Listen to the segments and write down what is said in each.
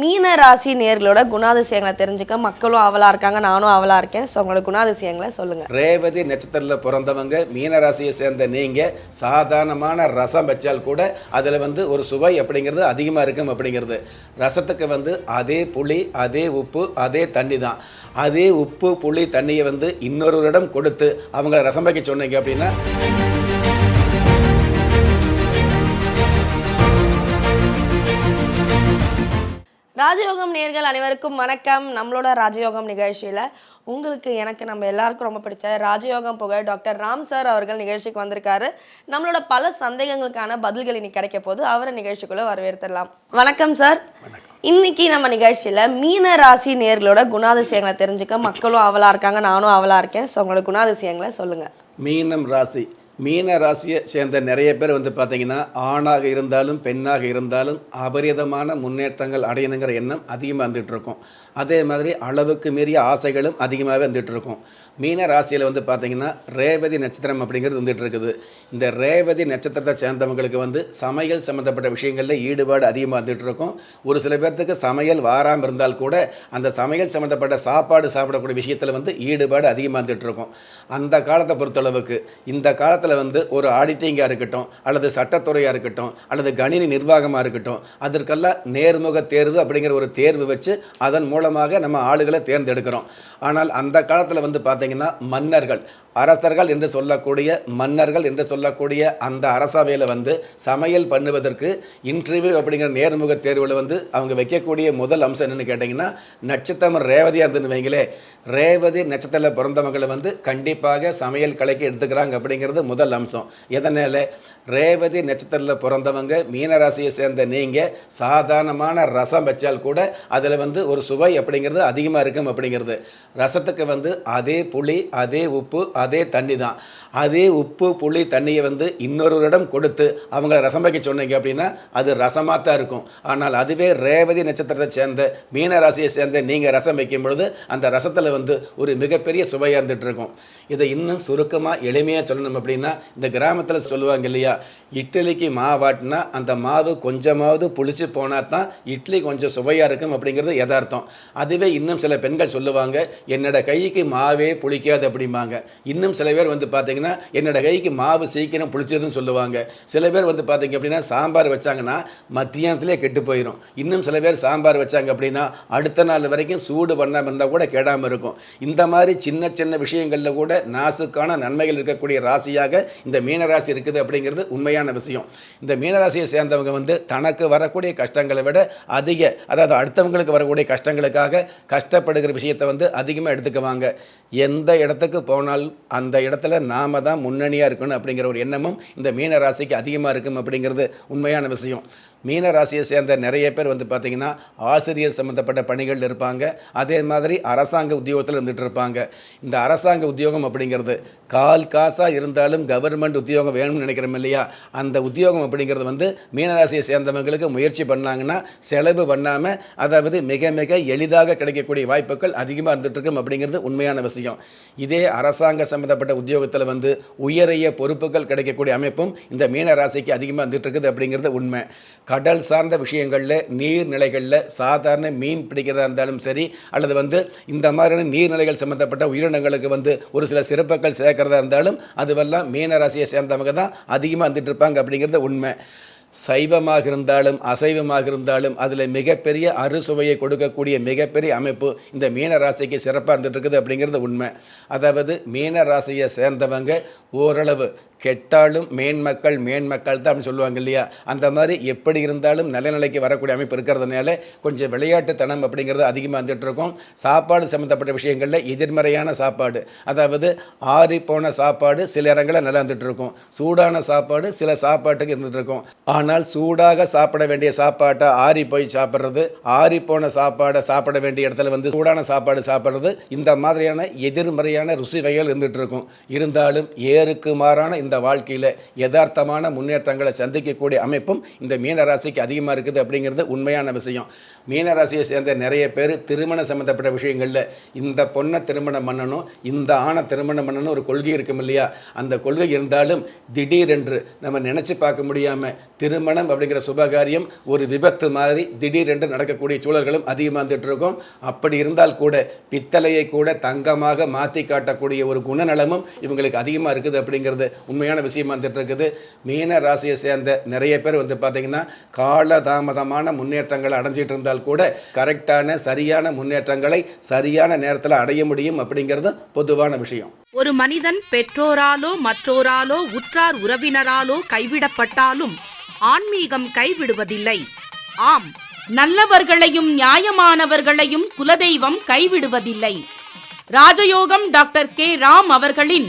மீன ராசி நேர்களோட குணாதிசயங்களை தெரிஞ்சுக்க மக்களும் அவலா இருக்காங்க நானும் அவலா இருக்கேன். ஸோ உங்களோட குணாதிசயங்களை சொல்லுங்க. ரேவதி நட்சத்திரத்தில் பிறந்தவங்க மீன ராசியை சேர்ந்த நீங்கள் சாதாரணமான ரசம் வச்சால் கூட அதில் வந்து ஒரு சுவை அப்படிங்கிறது அதிகமாக இருக்கும் அப்படிங்கிறது. ரசத்துக்கு வந்து அதே புளி அதே உப்பு அதே தண்ணி தான். அதே உப்பு புளி தண்ணியை வந்து இன்னொருவரிடம் கொடுத்து அவங்கள ரசம் வைக்க சொன்னீங்க அப்படின்னா ராஜயோகம் நேர்கள் அனைவருக்கும் வணக்கம். நம்மளோட ராஜயோகம் நிகழ்ச்சியில் உங்களுக்கு எனக்கு நம்ம எல்லாருக்கும் ரொம்ப பிடிச்ச ராஜயோகம் புகழ் டாக்டர் ராம் சார் அவர்கள் நிகழ்ச்சிக்கு வந்திருக்காரு. நம்மளோட பல சந்தேகங்களுக்கான பதில்கள் இன்னைக்கு கிடைக்க போது அவரை நிகழ்ச்சிக்குள்ள வரவேற்றுடலாம் வணக்கம் சார். இன்னைக்கு நம்ம நிகழ்ச்சியில மீன ராசி நேர்களோட குணாதிசயங்களை தெரிஞ்சுக்க மக்களும் அவலா இருக்காங்க நானும் அவலா இருக்கேன். ஸோ உங்களோட குணாதிசயங்களை சொல்லுங்க. மீனம் ராசி. மீன ராசியை சேர்ந்த நிறைய பேர் வந்து பார்த்தீங்கன்னா ஆணாக இருந்தாலும் பெண்ணாக இருந்தாலும் அபரிதமான முன்னேற்றங்கள் அடையணுங்கிற எண்ணம் அதிகமாக வந்துகிட்ருக்கும் அதே மாதிரி அளவுக்கு மீறிய ஆசைகளும் அதிகமாகவே வந்துகிட்ருக்கும் மீன ராசியில் வந்து பார்த்திங்கன்னா ரேவதி நட்சத்திரம் அப்படிங்கிறது வந்துட்டு இருக்குது இந்த ரேவதி நட்சத்திரத்தை சேர்ந்தவங்களுக்கு வந்து சமையல் சம்மந்தப்பட்ட விஷயங்களில் ஈடுபாடு அதிகமாக வந்துட்டு இருக்கும் ஒரு சில பேர்த்துக்கு சமையல் வாராமல் இருந்தால் கூட அந்த சமையல் சம்மந்தப்பட்ட சாப்பாடு சாப்பிடக்கூடிய விஷயத்தில் வந்து ஈடுபாடு அதிகமாக வந்துட்டு இருக்கும் அந்த காலத்தை பொறுத்தளவுக்கு இந்த காலத்தில் வந்து ஒரு ஆடிட்டிங்காக இருக்கட்டும் அல்லது சட்டத்துறையாக இருக்கட்டும் அல்லது கணினி நிர்வாகமாக இருக்கட்டும் அதற்கெல்லாம் நேர்முக தேர்வு அப்படிங்கிற ஒரு தேர்வு வச்சு அதன் மூலமாக நம்ம ஆளுகளை தேர்ந்தெடுக்கிறோம். ஆனால் அந்த காலத்தில் வந்து பார்த்தீங்கன்னா மன்னர்கள் அரசர்கள் என்று சொல்லக்கூடிய மன்னர்கள் என்று சொல்லக்கூடிய அந்த அரசவையில் வந்து சமையல் பண்ணுவதற்கு இன்டர்வியூ அப்படிங்கிற நேர்முக தேர்வில் வந்து அவங்க வைக்கக்கூடிய முதல் அம்சம் என்னென்னு கேட்டிங்கன்னா நட்சத்திரம் ரேவதியாக இருந்துன்னு வைங்களே ரேவதி நட்சத்திரத்தில் பிறந்தவங்களை வந்து கண்டிப்பாக சமையல் கலைக்கு எடுத்துக்கிறாங்க அப்படிங்கிறது முதல் அம்சம். எதனால்? ரேவதி நட்சத்திரத்தில் பிறந்தவங்க மீனராசியை சேர்ந்த நீங்கள் சாதாரணமான ரசம் வச்சால் கூட அதில் வந்து ஒரு சுவை அப்படிங்கிறது அதிகமாக இருக்கும் அப்படிங்கிறது. ரசத்துக்கு வந்து அதே புளி அதே உப்பு அதே தண்ணி தான். அதே உப்பு புளி தண்ணியை வந்து இன்னொருவரிடம் கொடுத்து அவங்கள ரசம் வைக்க சொன்னீங்க அப்படின்னா அது ரசமாக தான் இருக்கும். ஆனால் அதுவே ரேவதி நட்சத்திரத்தை சேர்ந்த மீன ராசியை சேர்ந்த நீங்கள் ரசம் வைக்கும் பொழுது அந்த ரசத்தில் வந்து ஒரு மிகப்பெரிய சுவையாக இருந்துட்டு இருக்கும். இதை இன்னும் சுருக்கமாக எளிமையாக சொல்லணும் அப்படின்னா இந்த கிராமத்தில் சொல்லுவாங்க இல்லையா இட்லிக்கு மாவாட்டினா அந்த மாவு கொஞ்சமாவது புளிச்சு போனால் தான் இட்லி கொஞ்சம் சுவையாக இருக்கும் அப்படிங்கிறது யதார்த்தம். அதுவே இன்னும் சில பெண்கள் சொல்லுவாங்க என்னோட கைக்கு மாவே புளிக்காது அப்படிம்பாங்க. இன்னும் சில பேர் வந்து பார்த்தீங்கன்னா என்னோட கைக்கு மாவு சீக்கிரம் புளிச்சதுன்னு சொல்லுவாங்க. சில பேர் வந்து பார்த்தீங்க அப்படின்னா சாம்பார் வச்சாங்கன்னா மத்தியானத்துலேயே கெட்டு போயிடும் இன்னும் சில பேர் சாம்பார் வச்சாங்க அப்படின்னா அடுத்த நாள் வரைக்கும் சூடு பண்ணாமல் இருந்தால் கூட கெடாமல் இருக்கும். இந்த மாதிரி சின்ன சின்ன விஷயங்களில் கூட நாசுக்கான நன்மைகள் இருக்கக்கூடிய ராசியாக இந்த மீனராசி இருக்குது அப்படிங்கிறது உண்மையான விஷயம். இந்த மீனராசியை சேர்ந்தவங்க வந்து தனக்கு வரக்கூடிய கஷ்டங்களை விட அதிக அதாவது அடுத்தவங்களுக்கு வரக்கூடிய கஷ்டங்களுக்காக கஷ்டப்படுகிற விஷயத்தை வந்து அதிகமாக எடுத்துக்குவாங்க. எந்த இடத்துக்கு போனாலும் அந்த இடத்துல நாம் நாம தான் முன்னணியாக இருக்கணும் அப்படிங்கிற ஒரு எண்ணமும் இந்த மீன ராசிக்கு அதிகமாக இருக்கும் அப்படிங்கிறது உண்மையான விஷயம். மீன ராசியை சேர்ந்த நிறைய பேர் வந்து பார்த்திங்கன்னா ஆசிரியர் சம்மந்தப்பட்ட பணிகள் இருப்பாங்க. அதே மாதிரி அரசாங்க உத்தியோகத்தில் இருந்துகிட்டு இருப்பாங்க. இந்த அரசாங்க உத்தியோகம் அப்படிங்கிறது கால் காசாக இருந்தாலும் கவர்மெண்ட் உத்தியோகம் வேணும்னு நினைக்கிறோம் இல்லையா? அந்த உத்தியோகம் அப்படிங்கிறது வந்து மீனராசியை சேர்ந்தவங்களுக்கு முயற்சி பண்ணாங்கன்னா செலவு பண்ணாமல் அதாவது மிக மிக எளிதாக கிடைக்கக்கூடிய வாய்ப்புகள் அதிகமாக இருந்துகிட்ருக்கும் அப்படிங்கிறது உண்மையான விஷயம். இதே அரசாங்க சம்மந்தப்பட்ட உத்தியோகத்தில் வந்து உயரிய பொறுப்புகள் கிடைக்கக்கூடிய அமைப்பும் இந்த மீனராசிக்கு அதிகமாக இருந்துகிட்ருக்குது அப்படிங்கிறது உண்மை. கடல் சார்ந்த விஷயங்களில் நீர்நிலைகளில் சாதாரண மீன் பிடிக்கிறதா இருந்தாலும் சரி அல்லது வந்து இந்த மாதிரியான நீர்நிலைகள் சம்மந்தப்பட்ட உயிரினங்களுக்கு வந்து ஒரு சில சிறப்புகள் சேர்க்கிறதா இருந்தாலும் அதுவெல்லாம் மீன ராசியை சேர்ந்தவங்க தான் அதிகமாக வந்துட்டு இருப்பாங்க அப்படிங்கிறது உண்மை. சைவமாக இருந்தாலும் அசைவமாக இருந்தாலும் அதில் மிகப்பெரிய அறுசுவையை கொடுக்கக்கூடிய மிகப்பெரிய அமைப்பு இந்த மீன ராசிக்கு சிறப்பாக இருந்துகிட்ருக்குது அப்படிங்கிறது உண்மை. அதாவது மீன ராசியை சேர்ந்தவங்க ஓரளவு கெட்டாலும் மேன்மக்கள் மேன்மக்கள் தான் அப்படின்னு சொல்லுவாங்க இல்லையா? அந்த மாதிரி எப்படி இருந்தாலும் நல்ல நிலைக்கு வரக்கூடிய அமைப்பு இருக்கிறதுனால கொஞ்சம் விளையாட்டுத்தனம் அப்படிங்கிறது அதிகமாக வந்துட்டு இருக்கும். சாப்பாடு சம்மந்தப்பட்ட விஷயங்களில் எதிர்மறையான சாப்பாடு. அதாவது ஆறி போன சாப்பாடு சில இடங்களில் நல்லா வந்துட்டு இருக்கும். சூடான சாப்பாடு சில சாப்பாட்டுக்கு இருந்துட்டு இருக்கும். ஆனால் சூடாக சாப்பிட வேண்டிய சாப்பாட்டை ஆறி போய் சாப்பிட்றது ஆறி போன சாப்பாடை சாப்பிட வேண்டிய இடத்துல வந்து சூடான சாப்பாடு சாப்பிட்றது இந்த மாதிரியான எதிர்மறையான ருசி வகைகள் இருந்துகிட்டு இருக்கும். இருந்தாலும் ஏருக்கு மாறான இந்த வாழ்க்கையில் யதார்த்தமான முன்னேற்றங்களை சந்திக்கக்கூடிய அமைப்பும் இந்த மீனராசிக்கு அதிகமாக இருக்குது அப்படிங்கிறது உண்மையான விஷயம். மீனராசியை சேர்ந்த நிறைய பேர் திருமணம் சம்மந்தப்பட்ட விஷயங்களில் இந்த பொண்ணை திருமணம் பண்ணணும் இந்த ஆணை திருமணம் பண்ணணும் ஒரு கொள்கை இருக்கும் இல்லையா? அந்த கொள்கை இருந்தாலும் திடீரென்று நம்ம நினச்சி பார்க்க முடியாமல் திருமணம் அப்படிங்கிற சுபகாரியம் ஒரு விபத்து மாதிரி திடீரென்று நடக்கக்கூடிய சூழல்களும் அதிகமாக வந்துட்டு இருக்கும். அப்படி இருந்தால் கூட பித்தளையை கூட தங்கமாக மாற்றி காட்டக்கூடிய ஒரு குணநலமும் இவங்களுக்கு அதிகமாக இருக்குது அப்படிங்கிறது உண்மையான விஷயமா வந்துட்டு இருக்குது மீன ராசியை சேர்ந்த நிறைய பேர் வந்து பார்த்தீங்கன்னா காலதாமதமான முன்னேற்றங்களை அடைஞ்சிட்டு இருந்தால் கூட கரெக்டான சரியான முன்னேற்றங்களை சரியான நேரத்தில் அடைய முடியும் அப்படிங்கிறது பொதுவான விஷயம். ஒரு மனிதன் பெற்றோராலோ மற்றோராலோ உற்றார் உறவினராலோ கைவிடப்பட்டாலும் ஆன்மீகம் கைவிடுவதில்லை. ஆம் நல்லவர்களையும் நியாயமானவர்களையும் குலதெய்வம் கைவிடுவதில்லை. ராஜயோகம் டாக்டர் கே. ராம் அவர்களின்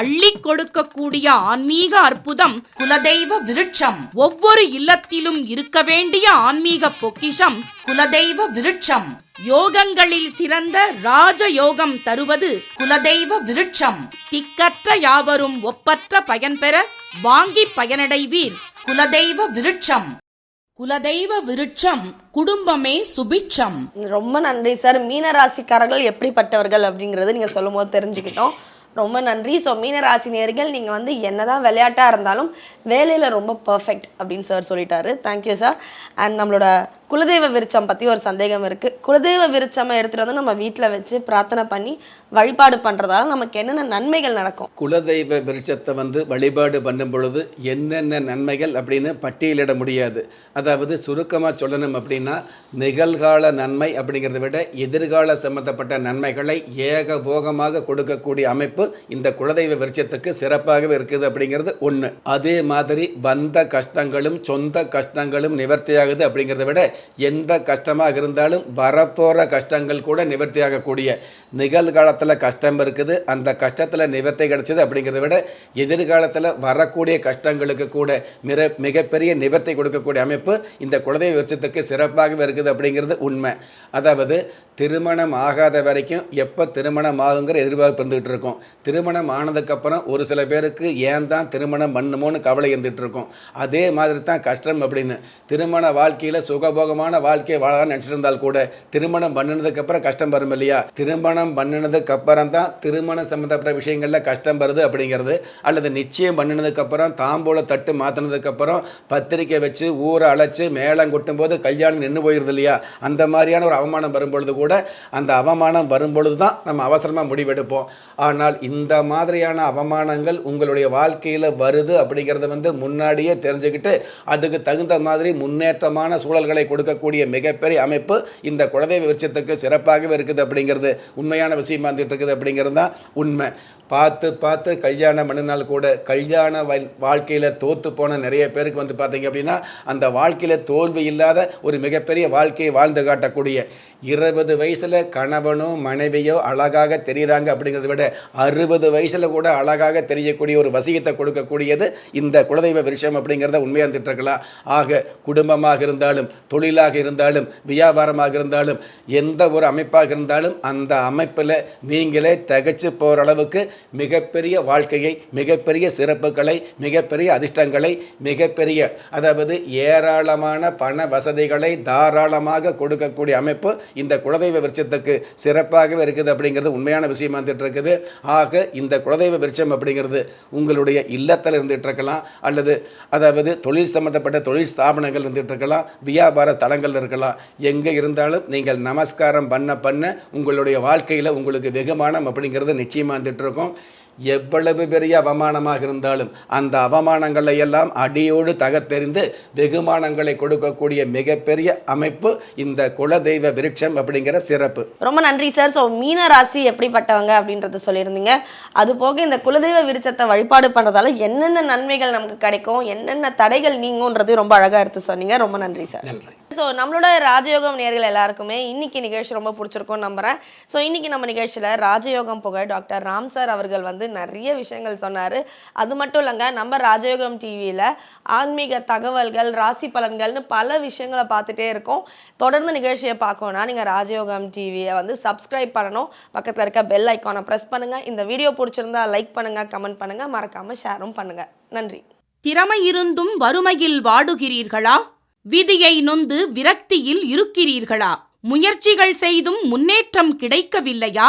அள்ளி கொடுக்கக்கூடிய ஆன்மீக அற்புதம் குலதெய்வ விருட்சம். ஒவ்வொரு இல்லத்திலும் இருக்க வேண்டிய ஆன்மீக பொக்கிஷம் குலதெய்வ விருட்சம். யோகங்களில் சிறந்த ராஜ யோகம் தருவது குலதெய்வ விருட்சம். திக்கற்ற யாவரும் ஒப்பற்ற பயன் பெற வாங்கி பயனடைவீர். குலதெய்வ விருட்சம். குலதெய்வ விருட்சம் குடும்பமே சுபிட்சம். ரொம்ப நன்றி சார். மீனராசிக்காரர்கள் எப்படிப்பட்டவர்கள் அப்படிங்கிறது நீங்கள் சொல்லும் போது தெரிஞ்சுக்கிட்டோம். ரொம்ப நன்றி. ஸோ மீனராசினியர்கள் நீங்கள் வந்து என்னதான் விளையாட்டாக இருந்தாலும் வேலையில் ரொம்ப பர்ஃபெக்ட் அப்படின்னு சார் சொல்லிட்டாரு. தேங்க்யூ சார் அண்ட் நம்மளோட குலதெய்வ விருச்சம் பற்றி ஒரு சந்தேகம் இருக்குது குலதெய்வ விருச்சமை எடுத்துகிட்டு வந்து நம்ம வீட்டில் வச்சு பிரார்த்தனை பண்ணி வழிபாடு பண்ணுறதால நமக்கு என்னென்ன நன்மைகள் நடக்கும்? குலதெய்வ விருட்சத்தை வந்து வழிபாடு பண்ணும் பொழுது என்னென்ன நன்மைகள் அப்படின்னு பட்டியலிட முடியாது. அதாவது சுருக்கமாக சொல்லணும் அப்படின்னா நிகழ்கால நன்மை அப்படிங்கிறத விட எதிர்கால சம்பந்தப்பட்ட நன்மைகளை ஏகபோகமாக கொடுக்கக்கூடிய அமைப்பு இந்த குலதெய்வ விருட்சத்துக்கு சிறப்பாகவே இருக்குது அப்படிங்கிறது ஒன்று அதே மாதிரி வந்த கஷ்டங்களும் சொந்த கஷ்டங்களும் நிவர்த்தியாகுது அப்படிங்கிறத விட எந்த கஷ்டமாக இருந்தாலும் வரப்போகிற கஷ்டங்கள் கூட நிவர்த்தியாகக்கூடிய நிகழ்காலத்தில் கஷ்டம் இருக்குது. அந்த கஷ்டத்தில் நிவர்த்தி கிடைச்சது அப்படிங்கிறத விட எதிர்காலத்தில் வரக்கூடிய கஷ்டங்களுக்கு கூட மிக மிகப்பெரிய நிவர்த்தி கொடுக்கக்கூடிய அமைப்பு இந்த குலதெய்வ விருட்சத்துக்கு சிறப்பாகவே இருக்குது அப்படிங்கிறது உண்மை. அதாவது திருமணம் ஆகாத வரைக்கும் எப்போ திருமணம் ஆகுங்கிற எதிர்பார்ப்பு இருந்துகிட்டு இருக்கும். திருமணம் ஆனதுக்கப்புறம் ஒரு சில பேருக்கு ஏன் தான் திருமணம் பண்ணுமோன்னு கவலை இருந்துகிட்டு இருக்கும். அதே மாதிரி தான் கஷ்டம் அப்படின்னு. திருமண வாழ்க்கையில் சுகபோக சுகபோகமான வாழ்க்கையை வாழ நினச்சிருந்தால் கூட திருமணம் பண்ணினதுக்கப்புறம் கஷ்டம் வரும் இல்லையா? திருமணம் பண்ணினதுக்கப்புறம் தான் திருமணம் சம்மந்தப்பட்ட விஷயங்களில் கஷ்டம் வருது அப்படிங்கிறது அல்லது நிச்சயம் பண்ணினதுக்கப்புறம் தாம்போல தாம்பூல தட்டு மாற்றினதுக்கப்புறம் பத்திரிக்கை வச்சு ஊரை அழைச்சி மேளம் கொட்டும் போது கல்யாணம் நின்று போயிருது இல்லையா? அந்த மாதிரியான ஒரு அவமானம் வரும்பொழுது கூட அந்த அவமானம் வரும்பொழுது தான் நம்ம அவசரமாக முடிவெடுப்போம். ஆனால் இந்த மாதிரியான அவமானங்கள் உங்களுடைய வாழ்க்கையில் வருது அப்படிங்கிறத வந்து முன்னாடியே தெரிஞ்சுக்கிட்டு அதுக்கு தகுந்த மாதிரி முன்னேற்றமான சூழல்களை கொடுக்கக்கூடிய மிகப்பெரிய அமைப்பு இந்த குலதெய்வ விருட்சத்துக்கு சிறப்பாகவே இருக்குது அப்படிங்கிறது உண்மையான விஷயமா இருந்துட்டு இருக்குது அப்படிங்கிறது தான் உண்மை. பார்த்து பார்த்து கல்யாணம் பண்ணினால் கூட கல்யாண வாழ்க்கையில் தோற்று போன நிறைய பேருக்கு வந்து பார்த்தீங்க அப்படின்னா அந்த வாழ்க்கையில் தோல்வி இல்லாத ஒரு மிகப்பெரிய வாழ்க்கையை வாழ்ந்து காட்டக்கூடிய இருபது வயசில் கணவனோ மனைவியோ அழகாக தெரிகிறாங்க அப்படிங்கிறத விட அறுபது வயசில் கூட அழகாக தெரியக்கூடிய ஒரு வசியத்தை கொடுக்கக்கூடியது இந்த குலதெய்வ விருஷம் அப்படிங்கிறத உண்மையாக இருந்துட்டு இருக்கலாம் ஆக குடும்பமாக இருந்தாலும் தொழிலாக இருந்தாலும் வியாபாரமாக இருந்தாலும் எந்த ஒரு அமைப்பாக இருந்தாலும் அந்த அமைப்பில் நீங்களே தகச்சு போகிற அளவுக்கு மிகப்பெரிய வாழ்க்கையை மிகப்பெரிய சிறப்புகளை மிகப்பெரிய அதிர்ஷ்டங்களை மிகப்பெரிய அதாவது ஏராளமான பண வசதிகளை தாராளமாக கொடுக்கக்கூடிய அமைப்பு இந்த குலதெய்வ விருட்சத்துக்கு சிறப்பாகவே இருக்குது அப்படிங்கிறது உண்மையான விஷயமா இருந்துட்டு இருக்குது ஆக இந்த குலதெய்வ விருட்சம் அப்படிங்கிறது உங்களுடைய இல்லத்தில் இருந்துட்டு இருக்கலாம் அல்லது அதாவது தொழில் சம்பந்தப்பட்ட தொழில் ஸ்தாபனங்கள் இருந்துட்டு இருக்கலாம் வியாபார தளங்கள் இருக்கலாம். எங்கே இருந்தாலும் நீங்கள் நமஸ்காரம் பண்ண பண்ண உங்களுடைய வாழ்க்கையில் உங்களுக்கு வெகுமானம் அப்படிங்கிறது நிச்சயமாக இருந்துட்டு எவ்வளவு பெரிய அவமானமாக இருந்தாலும் அந்த அவமானங்களை எல்லாம் அடியோடு தகர்த்தெறிந்து வெகுமானங்களை கொடுக்கக்கூடிய மிகப்பெரிய அமைப்பு இந்த குலதெய்வ விருட்சம் அப்படிங்கிற சிறப்பு. ரொம்ப நன்றி சார் ஸோ மீன ராசி எப்படிப்பட்டவங்க அப்படின்றத சொல்லியிருந்தீங்க. அது போக இந்த குலதெய்வ விருச்சத்தை வழிபாடு பண்ணுறதால என்னென்ன நன்மைகள் நமக்கு கிடைக்கும் என்னென்ன தடைகள் நீங்கும்ன்றது ரொம்ப அழகாக எடுத்து சொன்னீங்க. ரொம்ப நன்றி சார் நன்றி. ஸோ நம்மளோட ராஜயோகம் நேர்கள் எல்லாருக்குமே இன்னைக்கு நிகழ்ச்சி ரொம்ப பிடிச்சிருக்கும்னு நம்புறேன். ஸோ இன்னைக்கு நம்ம நிகழ்ச்சியில் ராஜயோகம் புகழ் டாக்டர் ராம் சார் அவர்கள் வந்து நிறைய விஷயங்கள் சொன்னார். அது மட்டும் இல்லைங்க நம்ம ராஜயோகம் டிவியில் ஆன்மீக தகவல்கள் ராசி பலன்கள்னு பல விஷயங்களை பார்த்துட்டே இருக்கோம். தொடர்ந்து நிகழ்ச்சியை பார்க்கணும்னா நீங்கள் ராஜயோகம் டிவியை வந்து சப்ஸ்கிரைப் பண்ணணும். பக்கத்தில் இருக்க பெல் ஐக்கானை ப்ரெஸ் பண்ணுங்கள் இந்த வீடியோ பிடிச்சிருந்தா லைக் பண்ணுங்கள் கமெண்ட் பண்ணுங்கள் மறக்காமல் ஷேரும் பண்ணுங்கள் நன்றி. திறமை இருந்தும் வறுமையில் வாடுகிறீர்களா? விதியை நொந்து விரக்தியில் இருக்கிறீர்களா? முயற்சிகள் செய்தும் முன்னேற்றம் கிடைக்கவில்லையா?